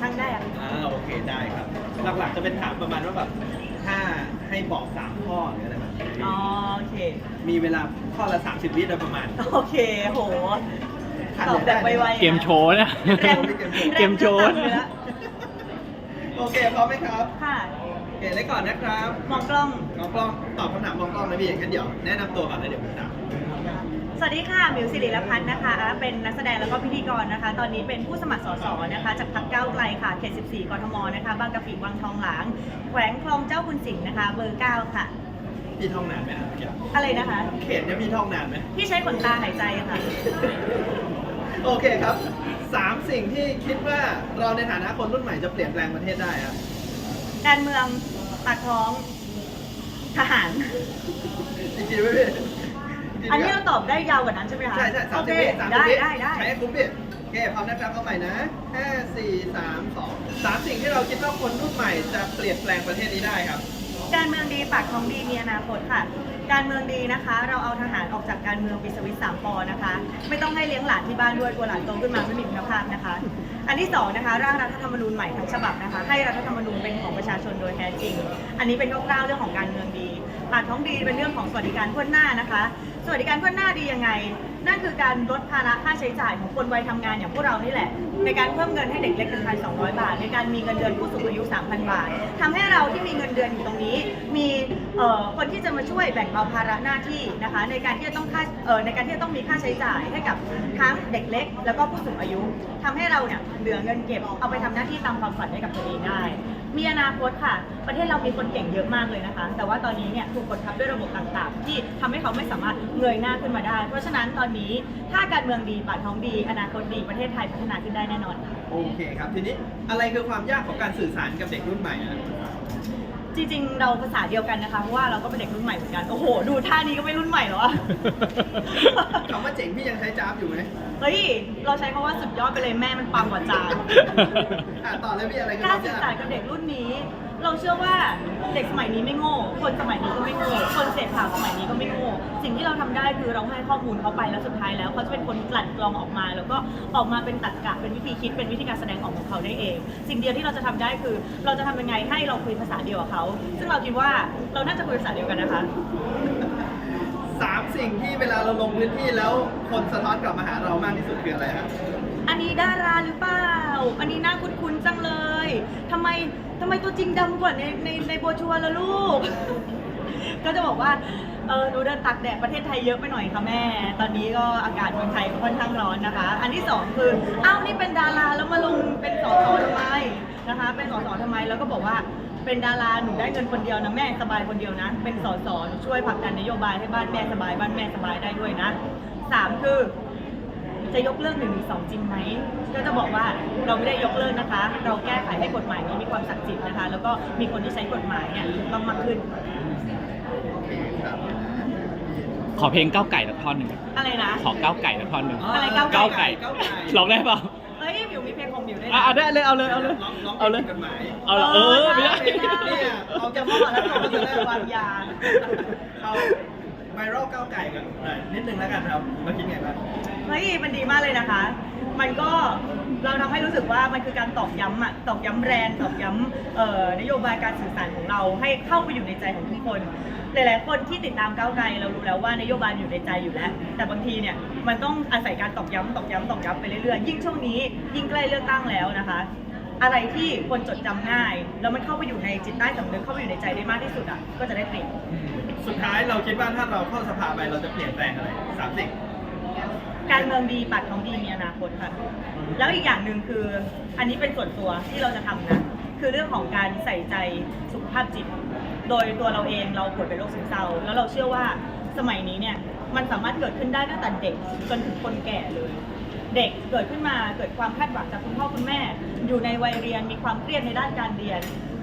ช่างได้อะอ่าโอเคได้ครับ หลักๆจะเป็นถามประมาณว่าแบบถ้าให้บอกสามข้อหรืออะไรแบบนี้อ๋อโอเค มีเวลาข้อละ 30 วิโดยประมาณ โอเค โห ตอบแบบไวๆเกมโชว์นะ แรงเกมโชว์ แรงเลยละโอเคพร้อมไหมครับค่ะ โอเคได้ก่อนนะครับมองกล้องมองกล้องตอบคำถามมองกล้องนะพี่งั้นเดี๋ยวแนะนำตัวก่อนแล้วเดี๋ยวผมถาม สวัสดีค่ะหมิวสิริรพัฒน์นะคะ เป็นนักแสดงแล้วก็พิธีกรนะคะ ตอนนี้เป็นผู้สมัครสสนะคะ จากพรรคก้าวไกลค่ะเขต 14 กทมนะคะ บางกะปิวังทองหลาง แขวงคลองเจ้าคุณสิงห์นะคะ เบอร์ 9 ค่ะพี่ท่องนานไหมครับเดี๋ยวอะไรนะคะ เขตเนี่ยพี่ท่องนานไหมพี่ใช้ขนตาหายใจค่ะ โอเคครับสามสิ่งที่คิดว่าเราในฐานะคนรุ่นใหม่จะเปลี่ยนแปลงประเทศได้ครับการเมืองปากท้องทหารจริงๆไหมพี่จริงๆ อันนี้คเราบตอบได้ยาวกว่านั้นใช่ไหมคะใช่ใช่สามโอสิบเควิสามสิบได้วิได้ได้ใช้ให้คุ้มพี่โอเคพร้อมนะครับเอาใหม่นะห้าสี่สามสองสามสิ่งที่เราคิดว่าคนรุ่นใหม่จะเปลี่ยนแปลงประเทศนี้ได้ครับ การเมืองดีปากท้องดีมีอนาคตค่ะ การเมืองดีนะคะ เราเอาทหารออกจากการเมืองปิดสวิตช์สามปอนะคะ ไม่ต้องให้เลี้ยงหลานที่บ้านด้วยกลัวหลานโตขึ้นมาไม่มีคุณภาพนะคะ อันที่สองนะคะร่างรัฐธรรมนูญใหม่ทั้งฉบับนะคะ ให้รัฐธรรมนูญเป็นของประชาชนโดยแท้จริง อันนี้เป็นคร่าวๆเรื่องของการเมืองดี ปากท้องดีเป็นเรื่องของสวัสดิการทั่วหน้านะคะ สวัสดิการทั่วหน้าดียังไง นั่นคือการลดภาระค่าใช้จ่ายของคนวัยทำงานอย่างพวกเรานี่แหละ ในการเพิ่มเงินให้เด็กเล็ก1,200บาท ในการมีเงินเดือนผู้สูงอายุ 3,000 บาททำให้เราที่มีเงินเดือนอยู่ตรงนี้ มีคนที่จะมาช่วยแบ่งเบาภาระหน้าที่นะคะ ในการที่จะต้องค่าในการที่จะต้องมีค่าใช้จ่ายให้กับทั้งเด็กเล็ก แล้วก็ผู้สูงอายุทำให้เราเนี่ยเหลือเงินเก็บเอาไปทำหน้าที่ตามความฝันให้กับตัวเองได้ มีอนาคตค่ะ ประเทศเรามีคนเก่งเยอะมากเลยนะคะ แต่ว่าตอนนี้เนี่ยถูกกดทับด้วยระบบต่างๆ ที่ทำให้เขาไม่สามารถเงยหน้าขึ้นมาได้ เพราะฉะนั้นตอนนี้ถ้าการเมืองดีปากท้องดี อนาคตดีประเทศไทยพัฒนาขึ้นได้แน่นอนค่ะโอเคครับ ทีนี้อะไรคือความยากของการสื่อสารกับเด็กรุ่นใหม่นะ จริงๆ เราภาษาเดียวกันนะคะ เพราะว่าเราก็เป็นเด็กรุ่นใหม่เหมือนกัน โอ้โห ดูท่านี้ก็ไม่รุ่นใหม่เหรอวะคำว่าเจ๋งพี่ยังใช้จ้าบอยู่ไหมเฮ้ย เราใช้คำว่าสุดยอดไปเลยแม่มันปังกว่าจานอะต่อเลยพี่อะไรคือการความสื่อยากสารกับเด็กรุ่นนี้ เราเชื่อว่าเด็กสมัยนี้ไม่โง่ คนสมัยนี้ก็ไม่โง่ คนเสพข่าวสมัยนี้ก็ไม่โง่ สิ่งที่เราทำได้คือเราให้ข้อมูลเขาไปแล้วสุดท้ายแล้วเขาจะเป็นคนกลั่นกรองออกมา แล้วก็ออกมาเป็นตรรกะเป็นวิธีคิดเป็นวิธีการแสดงออกของเขาได้เอง สิ่งเดียวที่เราจะทำได้คือ เราจะทำยังไงให้เราคุยภาษาเดียวกับเขา ซึ่งเราคิดว่าเราน่าจะคุยภาษาเดียวกันนะคะสามสิ่งที่เวลาเราลงพื้นที่แล้วคนสะท้อนกลับมาหาเรามากที่สุดคืออะไรครับอันนี้ดาราหรือเปล่า อันนี้น่าคุ้นๆจังเลยทำไม ทำไมตัวจริงดำกว่าในในในโบรชัวร์ละลูก ก็จะบอกว่าเออหนูเดินตักแดดประเทศไทยเยอะไปหน่อยค่ะแม่ ตอนนี้ก็อากาศเมืองไทยค่อนข้างร้อนนะคะ อันที่สองคืออ้าวนี่เป็นดาราแล้วมาลงเป็นสสทำไมนะคะ เป็นสสทำไมแล้วก็บอกว่าเป็นดาราหนูได้เงินคนเดียวนะแม่สบายคนเดียวนะ เป็นสสหนูช่วยผลักดันนโยบายให้บ้านแม่สบายบ้านแม่สบายได้ด้วยนะสามคือ จะยกเลิกหนึ่งหรือสองจริงไหม ก็จะบอกว่าเราไม่ได้ยกเลิกนะคะ เราแก้ไขให้กฎหมายนี้มีความศักดิ์สิทธิ์นะคะ แล้วก็มีคนที่ใช้กฎหมายเนี่ยถูกต้องมากขึ้นโอเคครับขอเพลงก้าวไก่สักท่อนหนึ่งอะไรนะ ขอก้าวไก่สักท่อนหนึ่งอะไรก้าวก้าวไก่ก้าวไก่ ร้องได้เปล่าเอ้ยมิวมีเพลงของมิวด้วยอะนะเอาได้เลยเอาเลยเอาเลยร้องร้องเอาเลยผิดกฎหมายเอาละเออไม่ได้ เนี่ยเอาจะมาแล้วเราจะได้วางยา เอา ไวรัลก้าวไก่กันหน่อยนิดนึงแล้วกันครับเราคิดไงบ้างเฮ้ยมันดีมากเลยนะคะ มันก็เราทำให้รู้สึกว่ามันคือการตอกย้ำอะตอกย้ำแบรนด์ตอกย้ำเอ่อนโยบายการสื่อสารของเราให้เข้าไปอยู่ในใจของทุกคน หลายๆคนที่ติดตามก้าวไกลเรารู้แล้วว่านโยบายอยู่ในใจอยู่แล้ว แต่บางทีเนี่ยมันต้องอาศัยการตอกย้ำตอกย้ำตอกย้ำไปเรื่อยๆยิ่งช่วงนี้ ยิ่งใกล้เลือกตั้งแล้วนะคะ อะไรที่คนจดจำง่าย แล้วมันเข้าไปอยู่ในจิตใต้สำนึกเข้าไปอยู่ในใจได้มากที่สุดอะก็จะได้เปรียบ สุดท้ายเราคิดว่าถ้าเราเข้าสภาไปเราจะเปลี่ยนแปลงอะไรสามสิ่งการเมืองดีปากท้องดีมีอนาคตค่ะ แล้วอีกอย่างหนึ่งคือ อันนี้เป็นส่วนตัวที่เราจะทำนะ คือเรื่องของการใส่ใจสุขภาพจิต โดยตัวเราเองเราป่วยเป็นโรคซึมเศร้า แล้วเราเชื่อว่าสมัยนี้เนี่ยมันสามารถเกิดขึ้นได้ตั้งแต่เด็กจนถึงคนแก่เลย เด็กเกิดขึ้นมาเกิดความคาดหวังจากคุณพ่อคุณแม่ อยู่ในวัยเรียนมีความเครียดในด้านการเรียน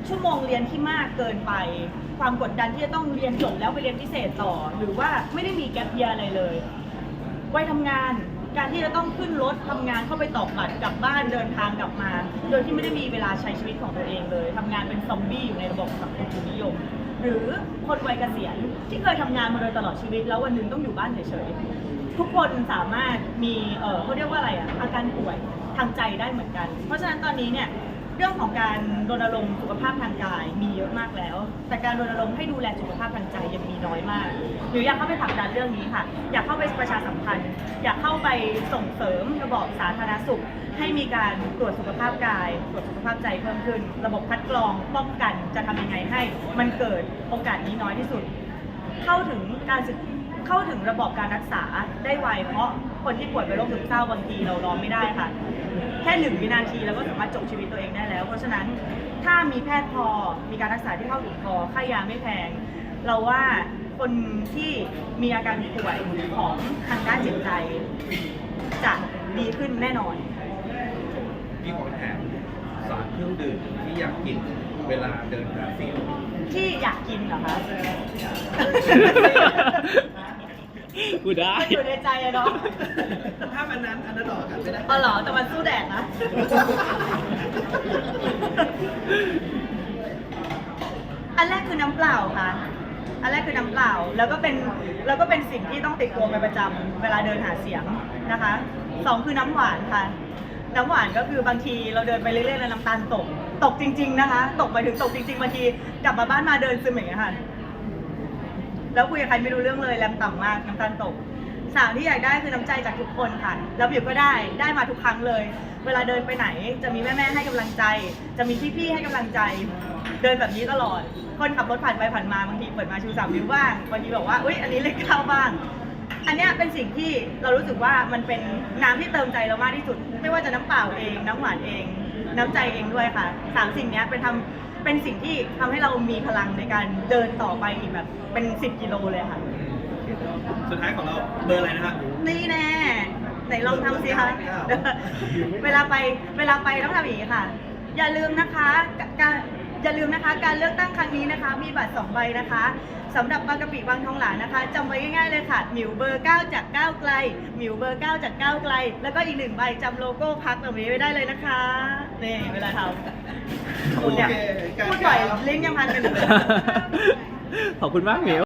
ชั่วโมงเรียนที่มากเกินไป ความกดดันที่จะต้องเรียนจบแล้วไปเรียนพิเศษต่อ หรือว่าไม่ได้มีแกปเยียอะไรเลยวัยทำงานการที่จะต้องขึ้นรถทำงานเข้าไปตอกบัตรกลับบ้านเดินทางกลับมา โดยที่ไม่ได้มีเวลาใช้ชีวิตของตัวเองเลยทำงานเป็นซอมบี้อยู่ในระบบสังคมทุนนิยม หรือคนวัยเกษียณที่เคยทำงานมาโดยตลอดชีวิต แล้ววันหนึ่งต้องอยู่บ้านเฉยๆทุกคนสามารถมีเออเขาเรียกว่าอะไรอะอาการป่วยทางใจได้เหมือนกัน เพราะฉะนั้นตอนนี้เนี่ย เรื่องของการรณรงค์สุขภาพทางกายมีเยอะมากแล้ว แต่การรณรงค์ให้ดูแลสุขภาพทางใจยังมีน้อยมากหรืออยากเข้าไปผลักดันเรื่องนี้ค่ะ อยากเข้าไปประชาสัมพันธ์ อยากเข้าไปส่งเสริมระบบสาธารณสุข ให้มีการตรวจสุขภาพกาย ตรวจสุขภาพใจเพิ่มขึ้น ระบบคัดกรองป้องกันจะทำยังไงให้ มันเกิดโอกาสนี้น้อยที่สุด เข้าถึงการเข้าถึงระบบการรักษาได้ไวเพราะคนที่ป่วยเป็นโรคซึมเศร้าบางทีเรารอไม่ได้ค่ะ แค่หนึ่งวินาทีเราก็สามารถจบชีวิตตัวเองได้แล้ว เพราะฉะนั้นถ้ามีแพทย์พอ มีการรักษาที่เข้าถึงพอค่ายาไม่แพง เราว่าคนที่มีอาการป่วยของทางด้านจิตใจ จะดีขึ้นแน่นอน พี่ขอแถมสารเครื่องดื่มที่อยากกินเวลาเดินหาเสียงที่อยากกินเหรอคะ กูได้ มันอยู่ในใจอะเนาะถ้ามันนั้นอันนั้นออกอากาศไม่ได้อ๋อเหรอแต่มันสู้แดดนะ อันแรกคือน้ำเปล่าค่ะ อันแรกคือน้ำเปล่า แล้วก็เป็นแล้วก็เป็นสิ่งที่ต้องติดตัวไปประจำเวลาเดินหาเสียงนะคะสองคือน้ำหวานค่ะ น้ำหวานก็คือบางทีเราเดินไปเรื่อยๆแล้วน้ำตาลตก ตกจริง ๆ นะคะ ตกไปถึงตกจริง ๆบางทีกลับมาบ้านมาเดินซึมอย่างเงี้ยค่ะ แล้วคุยกับใครไม่รู้เรื่องเลยแรมต่ำมากน้ำตาลตกสาวที่อยากได้คือน้ำใจจากทุกคนค่ะ แล้วบิวก็ได้ได้มาทุกครั้งเลย เวลาเดินไปไหนจะมีแม่ๆให้กำลังใจ จะมีพี่ๆให้กำลังใจ เดินแบบนี้ตลอด คนขับรถผ่านไปผ่านมาบางทีเปิดมาชูสามนิ้วบ้างบางทีบอกว่าอุ้ยอันนี้เลขเก้าบ้าง อันนี้เป็นสิ่งที่เรารู้สึกว่ามันเป็นน้ำที่เติมใจเรามากที่สุด ไม่ว่าจะน้ำเปล่าเองน้ำหวานเอง น้ำใจเองด้วยค่ะสามสิ่งเนี้ยเป็นทำเป็นสิ่งที่ทำให้เรามีพลังในการเดินต่อไปอีกแบบเป็นสิบกิโลเลยค่ะ สุดท้ายของเราเบอร์อะไรนะครับ นี่แน่ไหนลองทำสิคะ เวลาไปเวลาไปต้องทำอย่างนี้ค่ะ อย่าลืมนะคะการ อย่าลืมนะคะ การเลือกตั้งครั้งนี้นะคะ มีบัตรสองใบนะคะสำหรับบางกะปิบางทองหลางนะคะจำไว้ง่ายๆเลยค่ะ หมิวเบอร์ 9 จากก้าวไกล หมิวเบอร์ 9 จากก้าวไกล แล้วก็อีกหนึ่งใบจำโลโก้พักแบบนี้ไว้ได้เลยนะคะนี่เวลาทำโอเคพูดบ่อยลิ้นยังพันกันอยู่เลย ขอบคุณมากเหมียว